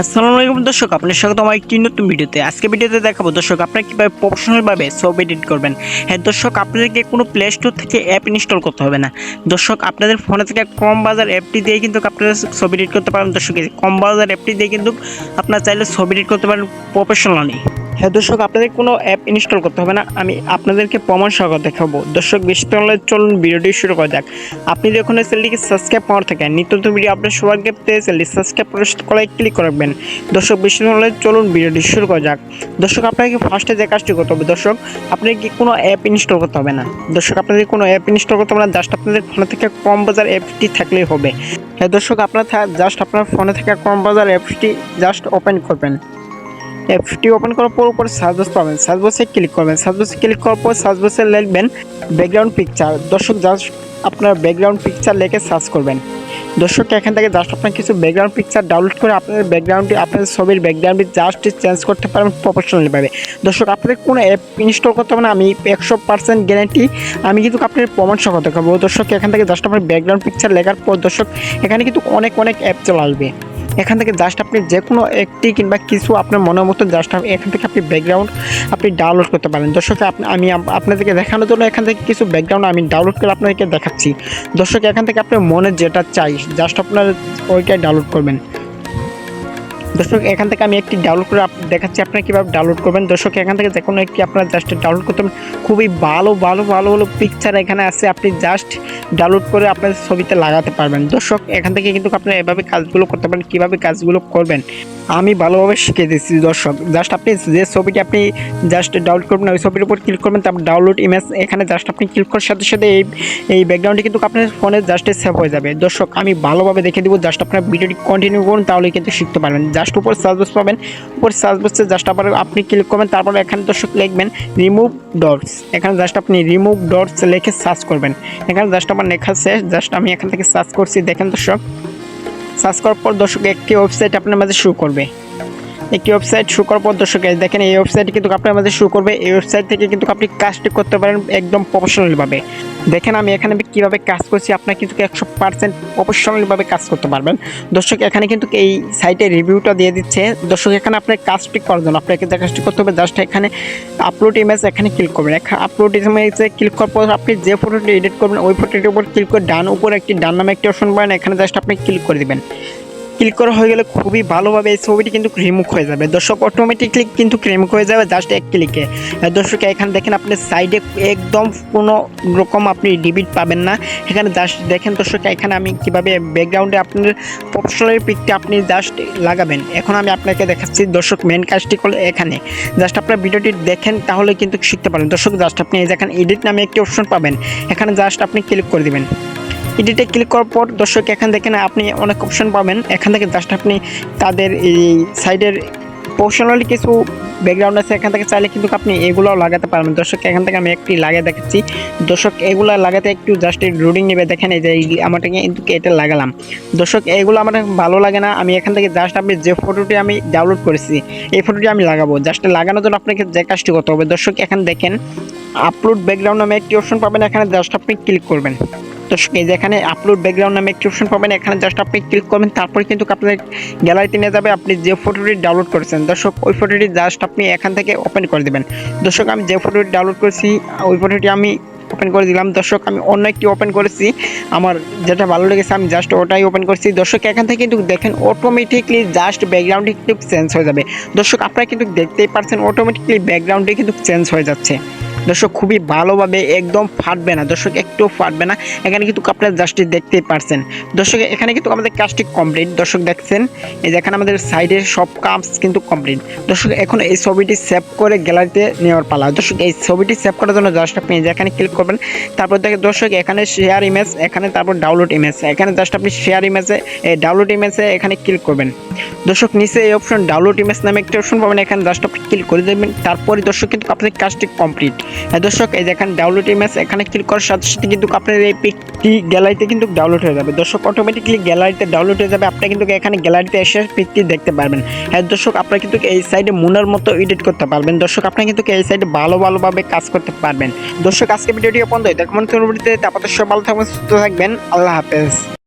আসসালামু আলাইকুম দর্শক আপনার স্বাগত আমার একটি নতুন ভিডিওতে। আজকে ভিডিওতে দেখাবো দর্শক, আপনারা কীভাবে প্রফেশনালভাবে সব এডিট করবেন। হ্যাঁ দর্শক, আপনাদেরকে কোনো প্লে স্টোর থেকে অ্যাপ ইনস্টল করতে হবে না। দর্শক, আপনাদের ফোনে থেকে কম বাজার অ্যাপটি দিয়ে কিন্তু আপনারা ছবি এডিট করতে পারেন। দর্শক কম বাজার অ্যাপটি দিয়ে কিন্তু আপনারা চাইলে ছবি এডিট করতে পারেন প্রফেশনালি হ্যাঁ দর্শক, আপনাদের কোনো অ্যাপ ইনস্টল করতে হবে না। আমি আপনাদেরকে প্রমাণ সহ দেখাবো। দর্শক, বেশি তাহলে চলুন ভিডিওটি শুরু করা যাক। আপনি যখন এই চ্যানেলটিকে সাবস্ক্রাইব করার থেকে নিত্য নতুন ভিডিও আপনার সবার পেতে চ্যানেলটি সাবস্ক্রাইব করে ক্লিক করবেন দর্শক, বেশি তাহলে চলুন ভিডিওটি শুরু করা যাক। দর্শক, আপনাকে ফার্স্টে যে কাজটি করতে হবে? দর্শক, আপনাকে কি কোনো অ্যাপ ইনস্টল করতে হবে না? দর্শক, আপনাদের কোনো অ্যাপ ইনস্টল করতে হবে না? জাস্ট আপনাদের ফোনে থেকে কম বাজার অ্যাপটি থাকলেই হবে। হ্যাঁ দর্শক, আপনার জাস্ট আপনার ফোনে থেকে কম বাজার অ্যাপটি জাস্ট ওপেন করবেন। অ্যাপটি ওপেন করার পর উপরে সার্চ বক্স পাবেন। সার্চ বক্সে ক্লিক করবেন। সার্চ বক্সে ক্লিক করার পর সার্চ বক্সে লিখবেন ব্যাকগ্রাউন্ড পিকচার দর্শক জাস্ট আপনার ব্যাকগ্রাউন্ড পিকচার লিখে সার্চ করবেন। দর্শক, এখান থেকে জাস্ট আপনার কিছু ব্যাকগ্রাউন্ড পিকচার ডাউনলোড করে আপনাদের ব্যাকগ্রাউন্ডটি আপনাদের ছবির ব্যাকগ্রাউন্ডটি জাস্ট চেঞ্জ করতে পারবেন প্রফেশনালিভাবে দর্শক, আপনাদের কোনো অ্যাপ ইনস্টল করতে হবে না, আমি একশো পার্সেন্ট গ্যারান্টি আমি কিন্তু আপনার প্রমাণ সহ দেখাবো। দর্শক, এখান থেকে জাস্ট আপনার ব্যাকগ্রাউন্ড পিকচার লেখার পর দর্শক, এখানে কিন্তু অনেক অনেক অ্যাপ চলে আসবে। এখান থেকে জাস্ট আপনি যে কোনো একটি কিংবা কিছু আপনার মনের মতো জাস্ট এখান থেকে আপনি ব্যাকগ্রাউন্ড আপনি ডাউনলোড করতে পারেন। দর্শক আমি আপনাদেরকে দেখানোর জন্য এখান থেকে কিছু ব্যাকগ্রাউন্ড আমি ডাউনলোড করে আপনাদেরকে দেখাচ্ছি। দর্শক, এখান থেকে আপনার মনে যেটা চাই জাস্ট আপনার ওইটাই ডাউনলোড করবেন। দর্শক, এখান থেকে আমি একটি ডাউনলোড করে দেখাচ্ছি আপনারা কীভাবে ডাউনলোড করবেন। দর্শক, এখান থেকে যে কোনো একটি আপনারা জাস্ট ডাউনলোড করতে খুবই ভালো ভালো ভালো ভালো পিকচার এখানে আছে। আপনি জাস্ট ডাউনলোড করে আপনার ছবিতে লাগাতে পারবেন। দর্শক, এখান থেকে কিন্তু আপনারা এভাবে কাজগুলো করতে পারেন, কীভাবে কাজগুলো করবেন, আমি ভালোভাবে শিখে দিচ্ছি। দর্শক জাস্ট আপনি যে ছবিটি আপনি জাস্ট ডাউনলোড করবেন, ওই ছবির উপর ক্লিক করবেন, তারপর ডাউনলোড ইমেজ এখানে জাস্ট আপনি ক্লিক করার সাথে সাথে এই এই ব্যাকগ্রাউন্ডটি কিন্তু আপনার ফোনে জাস্ট সেভ হয়ে যাবে। দর্শক, আমি ভালোভাবে দেখে দিব জাস্ট আপনার ভিডিওটি কন্টিনিউ করুন তাহলে কিন্তু শিখতে পারবেন। জাস্ট উপর সার্চ বক্স পাবেন। উপর সার্চ বক্সে জাস্ট আবার আপনি ক্লিক করবেন, তারপর এখানে দর্শক লিখবেন রিমুভ ডটস এখানে জাস্ট আপনি রিমুভ ডটস লিখে সার্চ করবেন। এখানে জাস্ট আমার লেখা শেষ জাস্ট আমি এখান থেকে সার্চ করছি। দেখেন দর্শক সার্চ করার পর দর্শক একটি ওয়েবসাইট আপনার মাঝে শুরু করবে। একটি ওয়েবসাইট শুরু করার পর দর্শক দেখেন এই ওয়েবসাইট কিন্তু আপনার মাঝে শুরু করবে। এই ওয়েবসাইট থেকে কিন্তু আপনি কাজটি করতে পারেন একদম প্রফেশনালভাবে দেখেন আমি এখানে কীভাবে কাজ করছি, আপনার কিন্তু একশো পার্সেন্ট প্রফেশনালভাবে কাজ করতে পারবেন। দর্শক, এখানে কিন্তু এই সাইটে রিভিউটা দিয়ে দিচ্ছে। দর্শক, এখানে আপনার কাজটি করার জন্য আপনাকে যে কাজটি করতে হবে জাস্ট এখানে আপলোড ইমেজ এখানে ক্লিক করবেন। আপলোড ইমেজে ক্লিক করার পর আপনি যে ফটোটি এডিট করবেন, ওই ফটোটির উপর ক্লিক করে ডান উপর একটি ডান নামে একটি অপশন পাবেন। এখানে জাস্ট আপনি ক্লিক করে দিবেন। ক্লিক করা হয়ে গেলে খুবই ভালোভাবে এই ছবিটি কিন্তু রিমুভ হয়ে যাবে। দর্শক অটোমেটিকলি কিন্তু রিমুভ হয়ে যাবে জাস্ট এক ক্লিকে দর্শক, এখানে দেখেন আপনি সাইডে একদম কোনো রকম আপনি ডিবিট পাবেন না। এখানে জাস্ট দেখেন দর্শক, এখানে আমি কীভাবে ব্যাকগ্রাউন্ডে আপনার প্রফেশনাল পিকটা আপনি জাস্ট লাগাবেন। এখন আমি আপনাকে দেখাচ্ছি দর্শক মেন কাজটি করলে এখানে। জাস্ট আপনার ভিডিওটি দেখেন তাহলে কিন্তু শিখতে পারেন। দর্শক জাস্ট আপনি এই দেখেন এডিট নামে একটি অপশন পাবেন। এখানে জাস্ট আপনি ক্লিক করে দিবেন। এডিটে ক্লিক করার পর দর্শক এখান দেখেন আপনি অনেক অপশন পাবেন। এখান থেকে জাস্ট আপনি তাদের এই সাইডের প্রফেশনালি কিছু ব্যাকগ্রাউন্ড আছে, এখান থেকে চাইলে কিন্তু আপনি এগুলোও লাগাতে পারবেন। দর্শক, এখান থেকে আমি একটি লাগিয়ে দেখাচ্ছি। দর্শক, এগুলো লাগাতে একটু জাস্ট রুডিং নেবে। দেখেন এই যে আমারটা কিন্তু এটা লাগালাম। দর্শক, এগুলো আমার ভালো লাগে না। আমি এখান থেকে জাস্ট আপনি যে ফটোটি আমি ডাউনলোড করেছি, এই ফটোটি আমি লাগাবো। জাস্ট লাগানোর জন্য আপনাকে যে কাজটি করতে হবে। দর্শক, এখানে দেখেন আপলোড ব্যাকগ্রাউন্ড নামে একটি অপশন পাবেন, এখানে জাস্ট আপনি ক্লিক করবেন। দর্শক এই যে এখানে আপলোড ব্যাকগ্রাউন্ড নামে একটি অপশন পাবেন, এখানে জাস্ট আপনি ক্লিক করবেন, তারপরে কিন্তু আপনার গ্যালারিতে নিয়ে যাবে আপনি যে ফটোটি ডাউনলোড করেছেন। দর্শক, ওই ফটোটি জাস্ট আপনি এখান থেকে ওপেন করে দেবেন। দর্শক, আমি যে ফটোটি ডাউনলোড করেছি, ওই ফটোটি আমি ওপেন করে দিলাম। দর্শক, আমি অন্য একটি ওপেন করেছি। আমার যেটা ভালো লেগেছে, আমি জাস্ট ওটাই ওপেন করেছি। দর্শক, এখান থেকে কিন্তু দেখেন অটোমেটিকলি জাস্ট ব্যাকগ্রাউন্ডটি কিন্তু চেঞ্জ হয়ে যাবে। দর্শক, আপনারা কিন্তু দেখতেই পারছেন অটোমেটিকলি ব্যাকগ্রাউন্ডটি কিন্তু চেঞ্জ হয়ে যাচ্ছে। দর্শক, খুবই ভালোভাবে একদম ফাটবে না। দর্শক একটু ফাটবে না। এখানে কিন্তু আপনারা জাস্টই দেখতেই পারছেন। দর্শক, এখানে কিন্তু আমাদের কাজটি কমপ্লিট দর্শক, দেখছেন? এই যে এখানে আমাদের সাইডের সব কাজ কিন্তু কমপ্লিট দর্শক, এখন এই ছবিটি সেভ করে গ্যালারিতে নেওয়ার পালা। দর্শক, এই ছবিটি সেভ করার জন্য জাস্ট আপনি এই যে এখানে ক্লিক করবেন। তারপর দেখেন দর্শক, এখানে শেয়ার ইমেজ এখানে তারপর ডাউনলোড ইমেজ এখানে জাস্ট আপনি শেয়ার ইমেজে এই ডাউনলোড ইমেজে এখানে ক্লিক করবেন। দর্শক, নিচে এই অপশন ডাউনলোড ইমেজ নামে একটি অপশন পাবেন। এখানে জাস্ট আপনি ক্লিক করে দেবেন। তারপরে দর্শক, কিন্তু আপনার কাজটি কমপ্লিট দর্শক, এই যে এখানে ডাউনলোড ইমেজ এখানে ক্লিক করার সাথে সাথে কিন্তু আপনার এই পিকটি গ্যালারিতে কিন্তু ডাউনলোড হয়ে যাবে। দর্শক অটোমেটিকলি গ্যালারিতে ডাউনলোড হয়ে যাবে। আপনি কিন্তু এখানে গ্যালারিতে এসে পিকটি দেখতে পারবেন। হ্যাঁ দর্শক, আপনারা কিন্তু এই সাইডে মুনার মতো এডিট করতে পারবেন। দর্শক, আপনি কিন্তু এই সাইডে ভালো ভালোভাবে কাজ করতে পারবেন। দর্শক, আজকে ভিডিওটি বন্ধ হয় দেখুন আপাতত সব ভালো থাকবেন, সুস্থ থাকবেন। আল্লাহ হাফেজ।